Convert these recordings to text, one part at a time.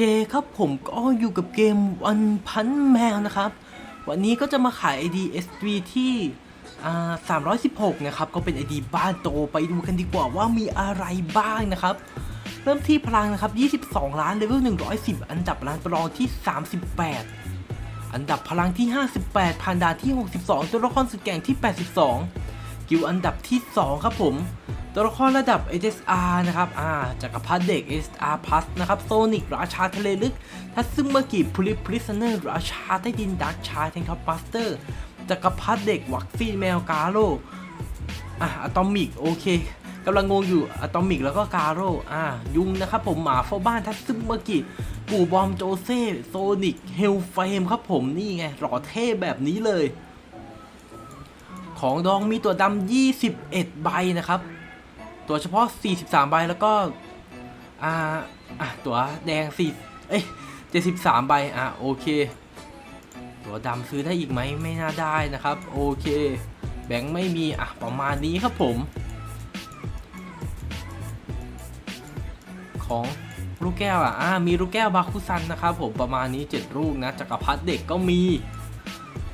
เคครับผมก็อยู่กับเกมวันพันแมวนะครับ วันนี้ก็จะมาขาย ID SV ที่อ่า316นะครับ ก็เป็น ID บ้านโตไปดูกันดีกว่าว่ามีอะไรบ้างนะครับ เริ่มที่พลังนะครับ 22 ล้านเลเวล110 อันดับล้านประลองที่ 38 อันดับพลังที่ 58 ผ่านด่านที่ 62 ตัวละครสุดแก่งที่ 82 กิลด์อันดับที่ 2 ครับผม ตัวละครระดับ SSR นะครับอ่าจักรพรรดิเด็ก SSR Plus นะครับโซนิกราชาทะเลลึกทัซึมากิพลิพลิสเนอร์ราชาใต้ดินดักชายแทงท็อปบัสเตอร์จักรพรรดิเด็กวัคซีนแมวกาโร่อะอะตอมิกโอเคกำลังงงอยู่อะตอมิกแล้วก็กาโร่อ่ายุงนะครับผมหมาเฝ้าบ้านทัซึมากิปู่บอมโจเซ่โซนิกเฮลเฟมครับผมนี่ไงหล่อเท่แบบนี้เลย ของดองมีตัวดำ21 ใบนะครับ ตัวเฉพาะ 43 ใบแล้วก็อ่าอะตัวแดง4เอ้ย73 ใบอะโอเค ตัวดำซื้อได้อีกไหมไม่น่าได้นะครับ โอเค แบงค์ไม่มีอะประมาณนี้ครับผม ของลูกแก้วอะอ่ามีลูกแก้วบาคุซันนะครับผมประมาณนี้ 7 ลูกนะจักรพรรดิเด็กก็มี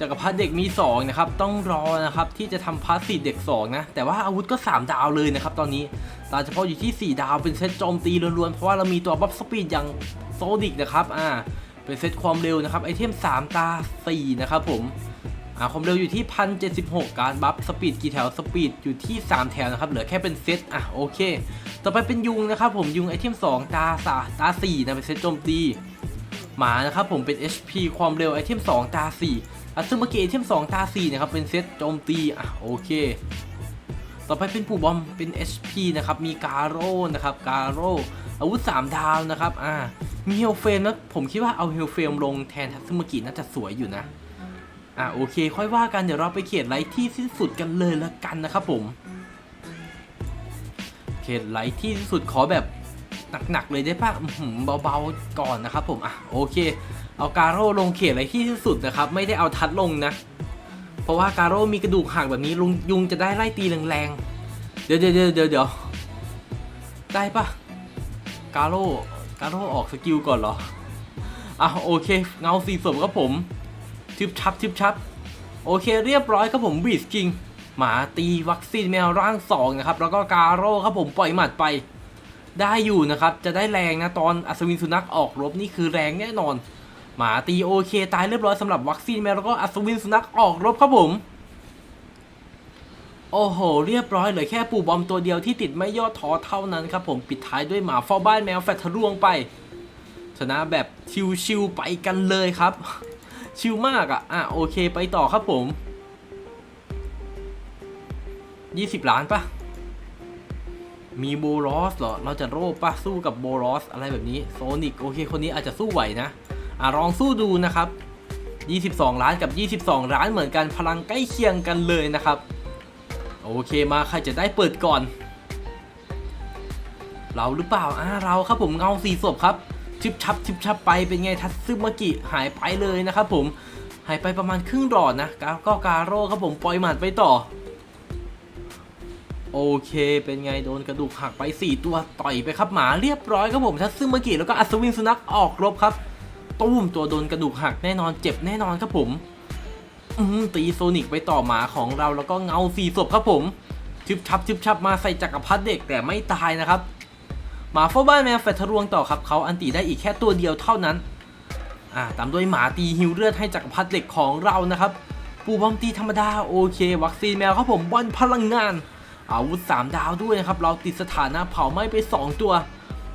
จักรพรรดิเด็กมี2นะครับต้องรอนะครับที่จะทำพาสซีเด็ก2นะแต่ว่าอาวุธก็ 3 ดาวเลยนะครับตอนนี้ตาเฉพาะอยู่ที่ 4 ดาวเป็นเซตโจมตีล้วนๆ เพราะว่าเรามีตัวบัฟสปีดอย่างโซดิกนะครับอ่าเป็นเซตความเร็วนะครับไอเทม 3 ตา 4 นะครับผมอ่าความเร็วอยู่ที่ 1076 การบัฟสปีดกี่แถวสปีดอยู่ที่ 3 แถวนะครับเหลือแค่เป็นเซตอะโอเค ต่อไปเป็นยุงนะครับผมยุงไอเทม 2 ตาสาตา4นะเป็นเซตโจมตีหมานะครับผมเป็น HP ความเร็วไอเทม 2 ตา 4 อัซึมาเกะเทม2ตา4นะครับ เป็นเซตโจมตี อะ โอเค ต่อไปเป็นปู่บอม เป็น HP นะครับ มีกาโร่นะครับ กาโร่ อาวุธ 3 ดาวนะครับ อ่า มีเฮลเฟมนะ ผมคิดว่าเอาเฮลเฟมลงแทนทัซึมากิน่าจะสวยอยู่นะ อ่าโอเค ค่อยว่ากัน เดี๋ยวเราไปเขียนไลท์ที่สิ้นสุดกันเลยละกันนะครับผมเขตไลท์ที่สุดขอแบบหนักๆเลยได้ปะเบาๆก่อนนะครับผม อะ โอเค เอาการโร่ลงเขตไลท์ที่สุดนะครับ ไม่ได้เอาทัดลงนะ เพราะว่าการโร่มีกระดูกหักแบบนี้ลุงยุงจะได้ไล่ตีแรงๆ เดี๋ยวเดี๋ยวเดี๋ยวเดี๋ยวได้ปะการโร่การโร่ออกสกิลก่อนเหรออะโอเค เงาสีสมครับผมชิบชับชิบชับ โอเคเรียบร้อยครับผมบีสกิงหมาตีวัคซีนแมวร่างสองนะครับ แล้วก็การโร่ครับผมปล่อยหมัดไปได้อยู่นะครับ จะได้แรงนะ ตอนอัศวินสุนัขออกรบนี่คือแรงแน่นอน หมาตีโอเคตายเรียบร้อยสำหรับวัคซีนแมวแล้วก็อัศวินสุนัขออกรบครับผม โอ้โห เรียบร้อยเหลือแค่ปู่บอมตัวเดียวที่ติดไม่ย่อท้อเท่านั้นครับผมปิดท้ายด้วยหมาเฝ้าบ้านแมวแฟตทะลวงไป ชนะแบบชิวๆไปกันเลยครับ ชิวมากอะอะโอเคไปต่อครับผม 20 ล้านปะมีโบรอสเหรอ เราจะโรบปะสู้กับโบรอสอะไรแบบนี้ โซนิกโอเคคนนี้อาจจะสู้ไหวนะ อะลองสู้ดูนะครับ 22 ล้านกับ 22 ล้านเหมือนกันพลังใกล้เคียงกันเลยนะครับ โอเคมาใครจะได้เปิดก่อน เราหรือเปล่าอ่าเราครับผมเงาสีศพครับชิบชับชิบชับไปเป็นไงทัตซึมากิหายไปเลยนะครับผมหายไปประมาณครึ่งหลอดนะกาก็กาโร่ครับผมปล่อยหมัดไปต่อ โอเค เป็นไงโดนกระดูกหักไป 4 ตัวต่อยไปครับหมาเรียบร้อยครับผมทัตซึมากิแล้วก็อัศวินสุนัขออกรบครับ ตุ้มตัวโดนกระดูกหักแน่นอนเจ็บแน่นอนครับผมตีโซนิกไปต่อหมาของเราแล้วก็เงาสี่ศพครับผมชิบชับชิบชับมาใส่จักรพรรดิเด็กแต่ไม่ตายนะครับหมาเฝ้าบ้านแมวแฟทะลวงต่อครับเขาอันตีได้อีกแค่ตัวเดียวเท่านั้นอ่าตามด้วยหมาตีฮิวเลือดให้จักรพรรดิเหล็กของเรานะครับ ปูบอมตีธรรมดาโอเค วัคซีนแมวครับผมบอลพลังงาน อาวุธ 3 ดาวด้วยนะครับ เราติดสถานะเผาไหม้ไป 2 ตัว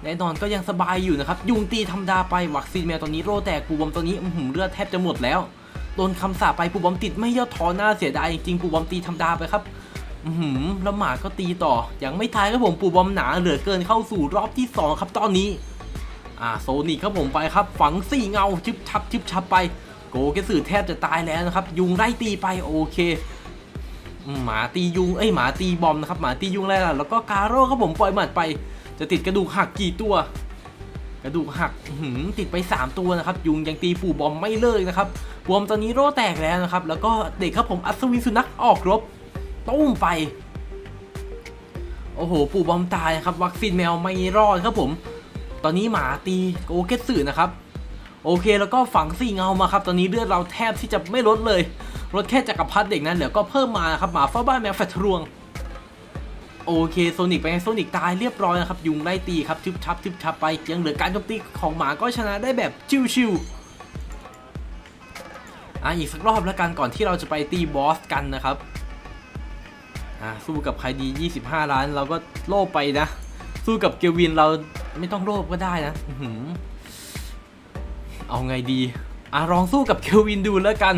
แน่นอนก็ยังสบายอยู่นะครับ ยุงตีธรรมดาไปวัคซีนแมวตอนนี้โรแตกปูบอมตัวนี้หือเลือดแทบจะหมดแล้วโดนคำสาปไปปูบอมติดไม่ย่อท้อหน้าเสียดายจริงปูบอมตีธรรมดาไปครับอือหือแล้วหมาก็ตีต่อยังไม่ตายครับผมปูบอมหนาเหลือเกินเข้าสู่รอบที่ 2 ครับตอนนี้อ่าโซนิกครับผมไปครับ ฝังสี่เงาชิบชับชิบชับไป โกเกสือแทบจะตายแล้วนะครับ ยุงไล่ตีไปโอเคหมาตียุงเอ้ยหมาตีบอมนะครับหมาตียุงอะไรล่ะแล้วก็กาโร่ครับผมปล่อยหมัดไป จะติดกระดูกหักกี่ตัว กระดูกหักหือติดไป 3 ตัวนะครับ ยุงยังตีปู่บอมไม่เลิกนะครับบอมตอนนี้โร่แตกแล้วนะครับ แล้วก็เด็กครับผมอัศวินสุนัขออกรบตุ้มไป โอ้โห ปู่บอมตายครับ วัคซีนแมวไม่รอดครับผม ตอนนี้หมาตีโอเกตสึนะครับโอเคแล้วก็ฝังสี่เงามาครับ ตอนนี้เลือดเราแทบที่จะไม่ลดเลยลดแค่จักรพรรดิเด็กนั้นเหลือก็เพิ่มมานะครับหมาเฝ้าบ้านแมวแฟดทะลวง โอเคโซนิกไปนไงโซนิกตายเรียบร้อยนะครับ ยุงไล่ตีครับทึบชับทึบชับไปยังเหลือการโจมตีของหมาก็ชนะได้แบบชิวๆอะอีกสักรอบแล้วกันก่อนที่เราจะไปตีบอสกันนะครับอะสู้กับใครดี 25 ล้านเราก็โลภไปนะ สู้กับเกวินเราไม่ต้องโลภก็ได้นะเอาไงดีอะลองสู้กับเกวินดูแล้วกัน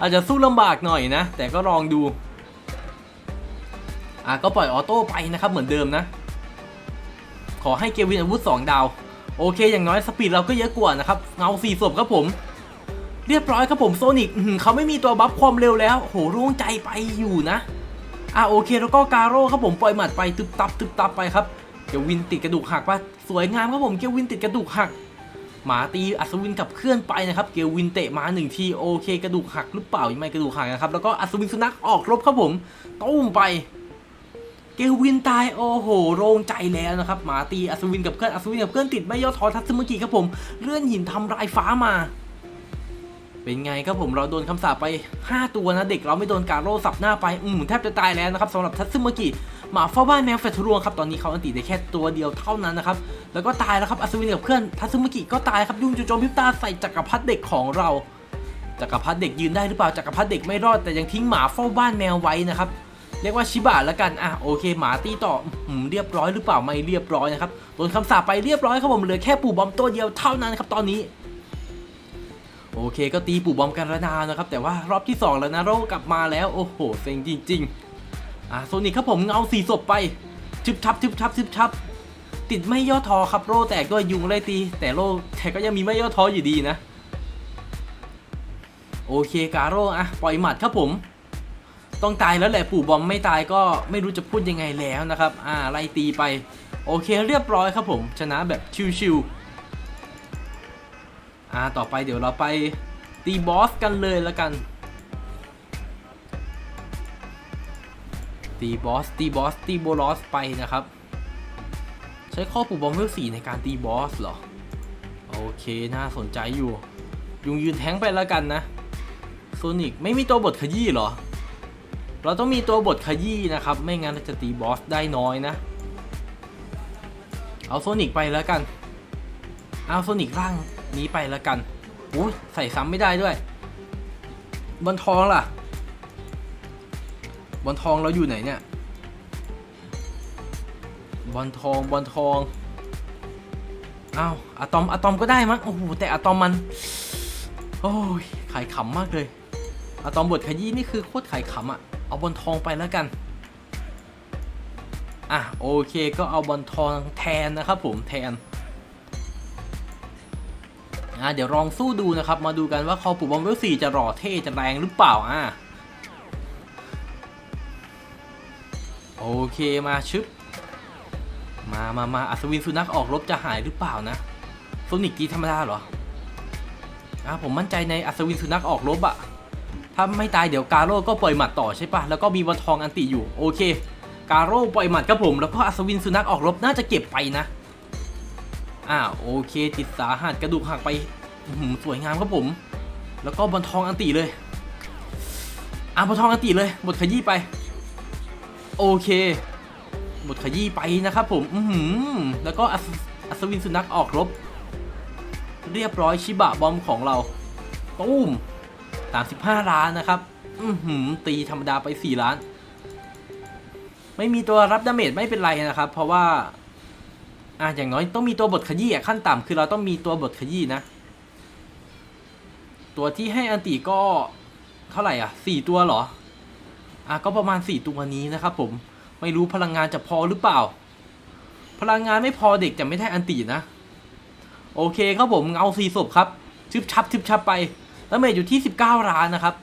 อาจจะสู้ลำบากหน่อยนะ แต่ก็ลองดู อะก็ปล่อยออโต้ไปนะครับเหมือนเดิมนะ ขอให้เกวินอาวุธ 2 ดาว โอเค อย่างน้อยสปีดเราก็เยอะกว่านะครับ เงาสี่ศพครับผม เรียบร้อยครับผมโซนิกเขาไม่มีตัวบัฟความเร็วแล้ว โหโล่งใจไปอยู่นะ อะโอเคแล้วก็กาโร่ครับผมปล่อยหมัดไปตึบตับตึบตับไปครับเกวินติดกระดูกหักปะสวยงามครับผมเกวินติดกระดูกหักหมาตีอัศวินกับเคลื่อนไปนะครับ เกวินเตะมาหนึ่งทีโอเค กระดูกหักหรือเปล่ายังไม่กระดูกหักนะครับ แล้วก็อัศวินสุนัขออกรบครับผม ตุ้มไป เกวินตายโอ้โหโล่งใจแล้วนะครับหมาตีอัศวินกับเพื่อนอัศวินกับเพื่อนติดไม่ย่อท้อทัตซึมุกิครับผมเลื่อนหินทำลายฟ้ามา เป็นไงครับผมเราโดนคำสาปไป 5 ตัวนะเด็กเราไม่โดนการโร่สับหน้าไปอืมแทบจะตายแล้วนะครับสำหรับทัตซึมุกิหมาเฝ้าบ้านแมวแฟดทะลวงครับ ตอนนี้เขาอันติได้แค่ตัวเดียวเท่านั้นนะครับ แล้วก็ตายแล้วครับอัศวินกับเพื่อนทัตซึมุกิก็ตายครับยุ่งจู่โจมพิบตาใส่จักรพรรดิเด็กของเรา จักรพรรดิเด็กยืนได้หรือเปล่าจักรพรรดิเด็กไม่รอดแต่ยังทิ้งหมาเฝ้าบ้านแมวไว้นะครับ เรียกว่าชิบะแล้วกันอะโอเคหมาตีต่ออเรียบร้อยหรือเปล่าไม่เรียบร้อยนะครับโดนคำสาปไปเรียบร้อยครับผมเหลือแค่ปู่บอมตัวเดียวเท่านั้นครับตอนนี้โอเคก็ตีปู่บอมกันระนาวนะครับ แต่ว่ารอบที่ 2 แล้วนะโรกลับมาแล้วโอ้โหเซ็งจริงๆอะโซนิกครับผมเงาสี่ศพไปทึบทับทึบทับทึบทับ ติดไม่ย่อท้อครับโรแตกด้วยยุงไล่ตี แต่โรแต่ก็ยังมีไม่ย่อท้ออยู่ดีนะ โอเคกาโร่อะปล่อยหมัดครับผม ต้องตายแล้วแหละปู่บอมไม่ตายก็ไม่รู้จะพูดยังไงแล้วนะครับ อ่าไล่ตีไป โอเคเรียบร้อยครับผม ชนะแบบชิวๆอ่าต่อไปเดี๋ยวเราไปตีบอสกันเลยแล้วกัน ตีบอสตีบอสตีโบลอสไปนะครับ ใช้ข้อปู่บอมเวลสี่ในการตีบอสเหรอ โอเคน่าสนใจอยู่ ยุงยืนแท้งไปแล้วกันนะโซนิกไม่มีตัวบทขยี้เหรอ เราต้องมีตัวบทขยี้นะครับ ไม่งั้นเราจะตีบอสได้น้อยนะ เอาโซนิกไปแล้วกัน เอาโซนิกร่างนี้ไปแล้วกันโอ้ยใส่ซ้ำไม่ได้ด้วย บนทองล่ะ บนทองเราอยู่ไหนเนี่ย บอลทองบอลทองอ้าวอะตอมอะตอมก็ได้มั้งโอ้โหแต่อะตอมมัน โอ้ยขายขำมากเลยอะตอมบทขยี้นี่คือโคตรขายขำอะ เอาบอลทองไปแล้วกัน อะโอเคก็เอาบอลทองแทนนะครับผมแทนอะเดี๋ยวลองสู้ดูนะครับ มาดูกันว่าคอปูบอมเวลสี่จะหล่อเท่จะแรงหรือเปล่าอะโอเคมาชึบ มามามาอัศวินสุนัขออกรบจะหายหรือเปล่านะโซนิกกีธรรมดาเหรออะผมมั่นใจในอัศวินสุนัขออกรบอะ ถ้าไม่ตายเดี๋ยวกาโร่ก็ปล่อยหมัดต่อใช่ปะแล้วก็มีวันทองอันติอยู่โอเค กาโร่ปล่อยหมัดครับผม แล้วก็อัศวินสุนัขออกรบน่าจะเก็บไปนะอ่าโอเคติดสาหัสกระดูกหักไปสวยงามครับผม แล้วก็บอลทองอันติเลยอะบอลทองอันติเลยบทขยี้ไป โอเคบทขยี้ไปนะครับผมอือหือแล้วก็อัศอัศวินสุนัขออกรบ เรียบร้อยชิบะบอมของเราตุ้ม 35 ล้านนะครับ อือหือตีธรรมดาไป 4 ล้าน ไม่มีตัวรับดาเมจไม่เป็นไรนะครับ เพราะว่า อะอย่างน้อยต้องมีตัวบทขยี้อะขั้นต่ำคือเราต้องมีตัวบทขยี้นะ ตัวที่ให้อันติก็เท่าไหร่อะ 4 ตัวเหรอ อะก็ประมาณ 4 ตัวนี้นะครับผม ไม่รู้พลังงานจะพอหรือเปล่า พลังงานไม่พอเด็กจะไม่ได้อันตีนะ โอเคครับผมเงาสีศพครับชึบชับชึบชับไป แล้วเมจอยู่ที่ 19 ล้านนะครับ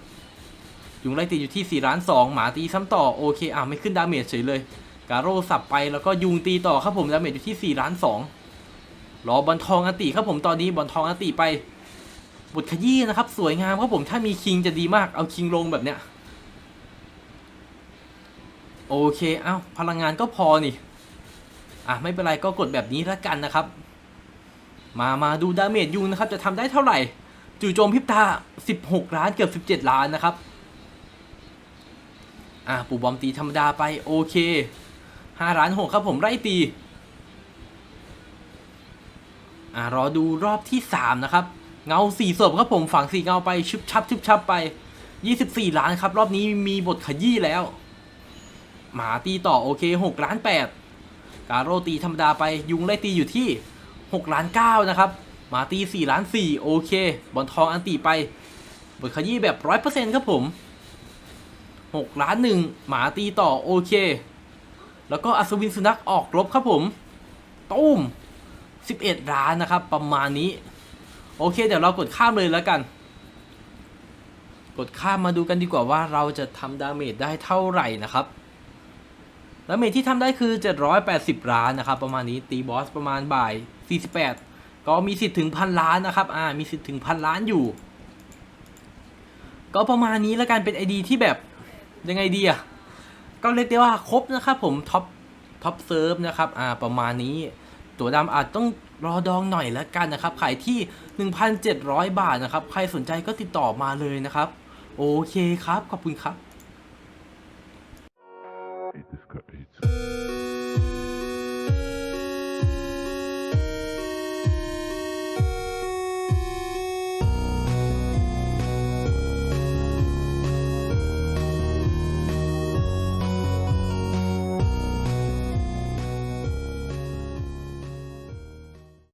ยุงไล่ตีอยู่ที่ 4 ล้าน 2 หมาตีซ้ำต่อโอเคอะไม่ขึ้นดาเมจเฉยเลยกาโร่สับไปแล้วก็ยุงตีต่อครับผมดาเมจอยู่ที่4ล้าน2รอบอลทองอติครับผมตอนนี้บอลทองอติไปบทขยี้นะครับ สวยงามครับผมถ้ามีคิงจะดีมากเอาคิงลงแบบเนี้ยโอเคเอ้าพลังงานก็พอนี่อะไม่เป็นไรก็กดแบบนี้แล้วกันนะครับ มามาดูดาเมจยุงนะครับ จะทำได้เท่าไหร่ จู่โจมพิบตา 16 ล้านเกือบ 17 ล้านนะครับ อะปูบอมตีธรรมดาไป โอเค 5 ล้าน6ครับผมไล่ตี อะรอดูรอบที่ 3 นะครับ เงาสี่ศพครับผมฝังสีเงาไปชุบชับชุบชับไป 24 ล้านครับ รอบนี้มีบทขยี้แล้ว หมาตีต่อโอเค 6 ล้าน 8 การโรตีธรรมดาไปยุงไล่ตีอยู่ที่ 6 ล้าน 9 นะครับ มาตี4ล้าน4โอเค บอลทองอันตีไปบทขยี้แบบ100%ครับผม6ล้าน1หมาตีต่อโอเค แล้วก็อัศวินสุนัขออกรบครับผมตุ้ม11ล้านนะครับ ประมาณนี้ โอเค เดี๋ยวเรากดข้ามเลยแล้วกัน กดข้ามมาดูกันดีกว่าว่าเราจะทำดาเมจได้เท่าไหร่นะครับดาเมจที่ทำได้คือ 780 ล้านนะครับ ประมาณนี้ตีบอสประมาณบ่าย 48 ก็มีสิทธิ์ถึงพันล้านนะครับ อ่า มีสิทธิ์ถึงพันล้านอยู่ ก็ประมาณนี้แล้วกันเป็นไอดีที่แบบยังไงดีอะก็เรียกได้ว่าครบนะครับผมท็อปท็อปเซิร์ฟนะครับ อ่า ประมาณนี้ ตัวดำอาจต้องรอดองหน่อยแล้วกันนะครับ ขายที่ 1,700 บาทนะครับ ใครสนใจก็ติดต่อมาเลยนะครับ โอเคครับ ขอบคุณครับ